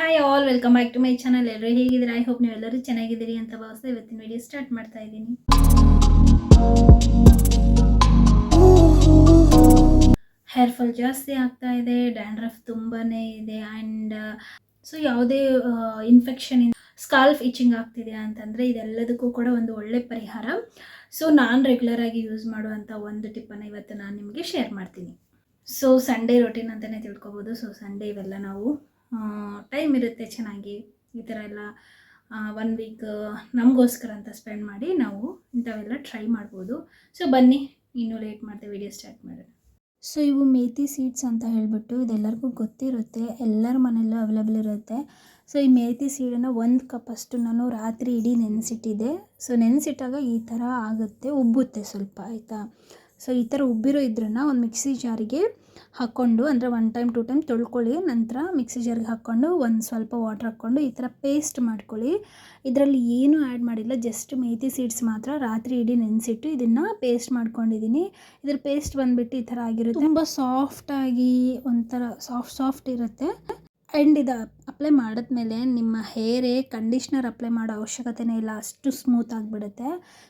Hi all welcome back to my channel ಎಲ್ಲರೂ ಹೇಗಿದ್ದೀರಾ? I hope ನೀವೆಲ್ಲರೂ ಚೆನ್ನಾಗಿದ್ದೀರಿ ಅಂತ ಭಾವಿಸ್ತಾ ಇವತ್ತಿನ ವಿಡಿಯೋ ಸ್ಟಾರ್ಟ್ ಮಾಡ್ತಾ ಇದ್ದೀನಿ. ಹೇರ್ ಫಾಲ್ ಜಾಸ್ತಿ ಆಗ್ತಾ ಇದೆ ಡ್ಯಾಂಡ್ರಫ್ ತುಂಬಾ ಇದೆ ಆ್ಯಂಡ್ ಸೊ ಯಾವುದೇ ಇನ್ಫೆಕ್ಷನ್ ಸ್ಕಾಲ್ಫ್ ಇಚಿಂಗ್ ಆಗ್ತಿದೆ ಅಂತಂದರೆ ಇದೆಲ್ಲದಕ್ಕೂ ಕೂಡ ಒಂದು ಒಳ್ಳೆ ಪರಿಹಾರ. ಸೊ ನಾನು ರೆಗ್ಯುಲರ್ ಆಗಿ ಯೂಸ್ ಮಾಡುವಂಥ ಒಂದು ಟಿಪ್ಪನ್ನು ಇವತ್ತು ನಾನು ನಿಮಗೆ ಶೇರ್ ಮಾಡ್ತೀನಿ. ಸೊ ಸಂಡೇ ರೊಟೀನ್ ಅಂತಲೇ ತಿಳ್ಕೊಬೋದು. ಸೊ ಸಂಡೇ ಇವೆಲ್ಲ ನಾವು ಟೈಮ್ ಇರುತ್ತೆ ಚೆನ್ನಾಗಿ ಈ ಥರ ಎಲ್ಲ ಒನ್ ವೀಕ್ ನಮಗೋಸ್ಕರ ಅಂತ ಸ್ಪೆಂಡ್ ಮಾಡಿ ನಾವು ಇಂಥವೆಲ್ಲ ಟ್ರೈ ಮಾಡ್ಬೋದು. ಸೊ ಬನ್ನಿ, ಇನ್ನೂ ಲೇಟ್ ಮಾಡಿದೆ ವಿಡಿಯೋ ಸ್ಟಾರ್ಟ್ ಮಾಡೋಣ. ಸೊ ಇವು ಮೇತಿ ಸೀಡ್ಸ್ ಅಂತ ಹೇಳಿಬಿಟ್ಟು ಇದೆಲ್ಲರಿಗೂ ಗೊತ್ತಿರುತ್ತೆ, ಎಲ್ಲರ ಮನೆಯಲ್ಲೂ ಅವೈಲೇಬಲ್ ಇರುತ್ತೆ. ಸೊ ಈ ಮೇತಿ ಸೀಡನ್ನು ಒಂದು ಕಪ್ ಅಷ್ಟು ನಾನು ರಾತ್ರಿ ಇಡೀ ನೆನೆಸಿಟ್ಟಿದ್ದೆ. ಸೊ ನೆನೆಸಿಟ್ಟಾಗ ಈ ಥರ ಆಗುತ್ತೆ, ಉಬ್ಬುತ್ತೆ ಸ್ವಲ್ಪ, ಆಯಿತಾ? ಸೊ ಈ ಥರ ಉಬ್ಬಿರೋ ಇದ್ರನ್ನ ಒಂದು ಮಿಕ್ಸಿ ಜಾರಿಗೆ ಹಾಕ್ಕೊಂಡು, ಅಂದರೆ ಒನ್ ಟೈಮ್ ಟು ಟೈಮ್ ತೊಳ್ಕೊಳ್ಳಿ. ನಂತರ ಮಿಕ್ಸಿ ಜಾರಿಗೆ ಹಾಕ್ಕೊಂಡು ಒಂದು ಸ್ವಲ್ಪ ವಾಟ್ರ್ ಹಾಕ್ಕೊಂಡು ಈ ಥರ ಪೇಸ್ಟ್ ಮಾಡ್ಕೊಳ್ಳಿ. ಇದರಲ್ಲಿ ಏನೂ ಆ್ಯಡ್ ಮಾಡಿಲ್ಲ ಜಸ್ಟ್ ಮೇಥಿ ಸೀಡ್ಸ್ ಮಾತ್ರ ರಾತ್ರಿ ಇಡೀ ನೆನೆಸಿಟ್ಟು ಇದನ್ನು ಪೇಸ್ಟ್ ಮಾಡ್ಕೊಂಡಿದ್ದೀನಿ. ಇದ್ರ ಪೇಸ್ಟ್ ಬಂದುಬಿಟ್ಟು ಈ ಥರ ಆಗಿರುತ್ತೆ. ತುಂಬ ಸಾಫ್ಟಾಗಿ ಒಂಥರ ಸಾಫ್ಟ್ ಸಾಫ್ಟ್ ಇರುತ್ತೆ. ಆ್ಯಂಡ್ ಇದು ಅಪ್ಲೈ ಮಾಡಿದ್ಮೇಲೆ ನಿಮ್ಮ ಹೇರೇ ಕಂಡೀಷ್ನರ್ ಅಪ್ಲೈ ಮಾಡೋ ಅವಶ್ಯಕತೆನೇ ಇಲ್ಲ. ಅಷ್ಟು ಸ್ಮೂತ್ ಆಗಿಬಿಡುತ್ತೆ.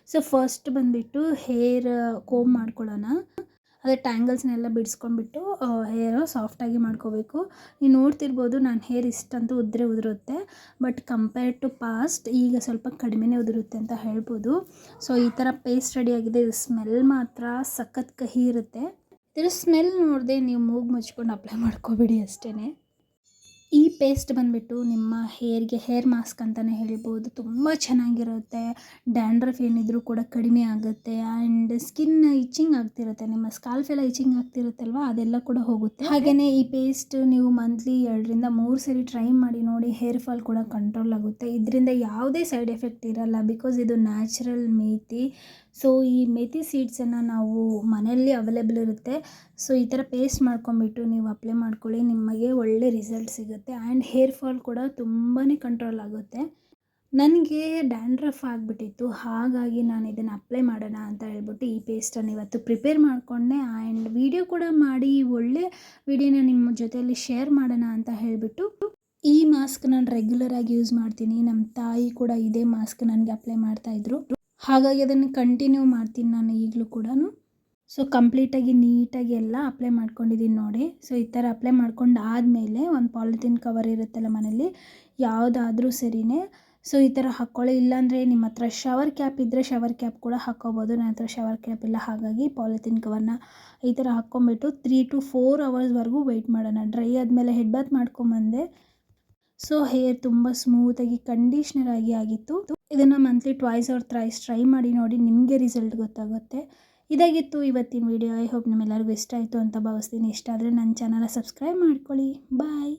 ಸೊ ಫಸ್ಟ್ ಬಂದುಬಿಟ್ಟು ಹೇರ್ ಕೋಮ್ ಮಾಡ್ಕೊಳ್ಳೋಣ. ಅದೇ ಟ್ಯಾಂಗಲ್ಸ್ನೆಲ್ಲ ಬಿಡಿಸ್ಕೊಂಡ್ಬಿಟ್ಟು ಹೇರು ಸಾಫ್ಟಾಗಿ ಮಾಡ್ಕೋಬೇಕು. ನೀವು ನೋಡ್ತಿರ್ಬೋದು ನಾನು ಹೇರ್ ಇಷ್ಟಂತೂ ಉದ್ರೆ ಉದುರುತ್ತೆ. ಬಟ್ ಕಂಪೇರ್ ಟು ಪಾಸ್ಟ್ ಈಗ ಸ್ವಲ್ಪ ಕಡಿಮೆನೇ ಉದುರುತ್ತೆ ಅಂತ ಹೇಳ್ಬೋದು. ಸೊ ಈ ಥರ ಪೇಸ್ಟ್ ರೆಡಿಯಾಗಿದೆ ಇದು ಸ್ಮೆಲ್ ಮಾತ್ರ ಸಖತ್ ಕಹಿ ಇರುತ್ತೆ. ತಿರು ಸ್ಮೆಲ್ ನೋಡಿದೆ ನೀವು ಮೂಗು ಮುಚ್ಕೊಂಡು ಅಪ್ಲೈ ಮಾಡ್ಕೋಬೇಡಿ ಅಷ್ಟೇ ಪೇಸ್ಟ್ ಬಂದುಬಿಟ್ಟು ನಿಮ್ಮ ಹೇರ್ಗೆ ಹೇರ್ ಮಾಸ್ಕ್ ಅಂತಲೇ ಹೇಳ್ಬೋದು. ತುಂಬ ಚೆನ್ನಾಗಿರುತ್ತೆ. ಡ್ಯಾಂಡ್ರಫ್ ಏನಿದ್ರೂ ಕೂಡ ಕಡಿಮೆ ಆಗುತ್ತೆ. ಆ್ಯಂಡ್ ಸ್ಕಿನ್ ಇಚಿಂಗ್ ಆಗ್ತಿರುತ್ತೆ. ನಿಮ್ಮ ಸ್ಕಾಲ್ಫ್ ಎಲ್ಲ ಇಚಿಂಗ್ ಆಗ್ತಿರುತ್ತಲ್ವ? ಅದೆಲ್ಲ ಕೂಡ ಹೋಗುತ್ತೆ. ಹಾಗೆಯೇ ಈ ಪೇಸ್ಟ್ ನೀವು ಮಂತ್ಲಿ ಎರಡರಿಂದ ಮೂರು ಸರಿ ಟ್ರೈ ಮಾಡಿ ನೋಡಿ ಹೇರ್ ಫಾಲ್ ಕೂಡ ಕಂಟ್ರೋಲ್ ಆಗುತ್ತೆ. ಇದರಿಂದ ಯಾವುದೇ ಸೈಡ್ ಎಫೆಕ್ಟ್ ಇರಲ್ಲ. ಬಿಕಾಸ್ ಇದು ನ್ಯಾಚುರಲ್ ಮೇಥಿ ಸೊ ಈ ಮೆಥಿ ಸೀಡ್ಸನ್ನು ನಾವು ಮನೆಯಲ್ಲಿ ಅವೈಲೇಬಲ್ ಇರುತ್ತೆ. ಸೊ ಈ ಥರ ಪೇಸ್ಟ್ ಮಾಡ್ಕೊಂಬಿಟ್ಟು ನೀವು ಅಪ್ಲೈ ಮಾಡ್ಕೊಳ್ಳಿ. ನಿಮಗೆ ಒಳ್ಳೆ ರಿಸಲ್ಟ್ ಸಿಗುತ್ತೆ. ಆ್ಯಂಡ್ ಹೇರ್ ಫಾಲ್ ಕೂಡ ತುಂಬಾ ಕಂಟ್ರೋಲ್ ಆಗುತ್ತೆ. ನನಗೆ ಡ್ಯಾಂಡ್ರಫ್ ಆಗಿಬಿಟ್ಟಿತ್ತು. ಹಾಗಾಗಿ ನಾನು ಇದನ್ನು ಅಪ್ಲೈ ಮಾಡೋಣ ಅಂತ ಹೇಳ್ಬಿಟ್ಟು ಈ ಪೇಸ್ಟನ್ನು ಇವತ್ತು ಪ್ರಿಪೇರ್ ಮಾಡಿಕೊಂಡೆ. ಆ್ಯಂಡ್ ವಿಡಿಯೋ ಕೂಡ ಮಾಡಿ, ಒಳ್ಳೆ ವಿಡಿಯೋನ ನಿಮ್ಮ ಜೊತೆಯಲ್ಲಿ ಶೇರ್ ಮಾಡೋಣ ಅಂತ ಹೇಳಿಬಿಟ್ಟು ಈ ಮಾಸ್ಕ್ ನಾನು ರೆಗ್ಯುಲರ್ ಆಗಿ ಯೂಸ್ ಮಾಡ್ತೀನಿ. ನಮ್ಮ ತಾಯಿ ಕೂಡ ಇದೇ ಮಾಸ್ಕ್ ನನಗೆ ಅಪ್ಲೈ ಮಾಡ್ತಾಯಿದ್ರು ಹಾಗಾಗಿ ಅದನ್ನು ಕಂಟಿನ್ಯೂ ಮಾಡ್ತೀನಿ ನಾನು ಈಗಲೂ ಕೂಡ ಸೊ ಕಂಪ್ಲೀಟಾಗಿ ನೀಟಾಗಿ ಎಲ್ಲ ಅಪ್ಲೈ ಮಾಡ್ಕೊಂಡಿದ್ದೀನಿ ನೋಡಿ. ಸೊ ಈ ಥರ ಅಪ್ಲೈ ಮಾಡ್ಕೊಂಡು ಆದಮೇಲೆ ಒಂದು ಪಾಲಿಥಿನ್ ಕವರ್ ಇರುತ್ತಲ್ಲ ಮನೇಲಿ, ಯಾವುದಾದ್ರೂ ಸರಿಯೇ ಸೊ ಈ ಥರ ಹಾಕ್ಕೊಳ್ಳಿ ಇಲ್ಲಾಂದರೆ ನಿಮ್ಮ ಹತ್ರ ಶವರ್ ಕ್ಯಾಪ್ ಇದ್ದರೆ ಶವರ್ ಕ್ಯಾಪ್ ಕೂಡ ಹಾಕ್ಕೋಬೋದು. ನನ್ನ ಹತ್ರ ಶವರ್ ಕ್ಯಾಪ್ ಇಲ್ಲ, ಹಾಗಾಗಿ ಪಾಲಿಥಿನ್ ಕವರ್ನ ಈ ಥರ ಹಾಕ್ಕೊಂಬಿಟ್ಟು ತ್ರೀ ಟು ಫೋರ್ ಅವರ್ಸ್ವರೆಗೂ ವೆಯ್ಟ್ ಮಾಡೋಣ. ಡ್ರೈ ಆದಮೇಲೆ ಹೆಡ್ ಬಾತ್ ಮಾಡ್ಕೊಂಬಂದೆ ಸೊ ಹೇರ್ ತುಂಬ ಸ್ಮೂತಾಗಿ ಕಂಡೀಷ್ನರ್ ಆಗಿ ಆಗಿತ್ತು. ಇದನ್ನು monthly twice or thrice try ಮಾಡಿ ನೋಡಿ ನಿಮಗೆ ರಿಸಲ್ಟ್ ಗೊತ್ತಾಗುತ್ತೆ. ಇದಾಗಿತ್ತು ಇವತ್ತಿನ ವಿಡಿಯೋ ಐ ಹೋಪ್ ನಿಮ್ಮೆಲ್ಲರಿಗೂ ಇಷ್ಟ ಆಯಿತು ಅಂತ ಭಾವಿಸ್ತೀನಿ. ಇಷ್ಟ ಆದರೆ ನನ್ನ ಚಾನಲ ಸಬ್ಸ್ಕ್ರೈಬ್ ಮಾಡ್ಕೊಳ್ಳಿ. ಬಾಯ್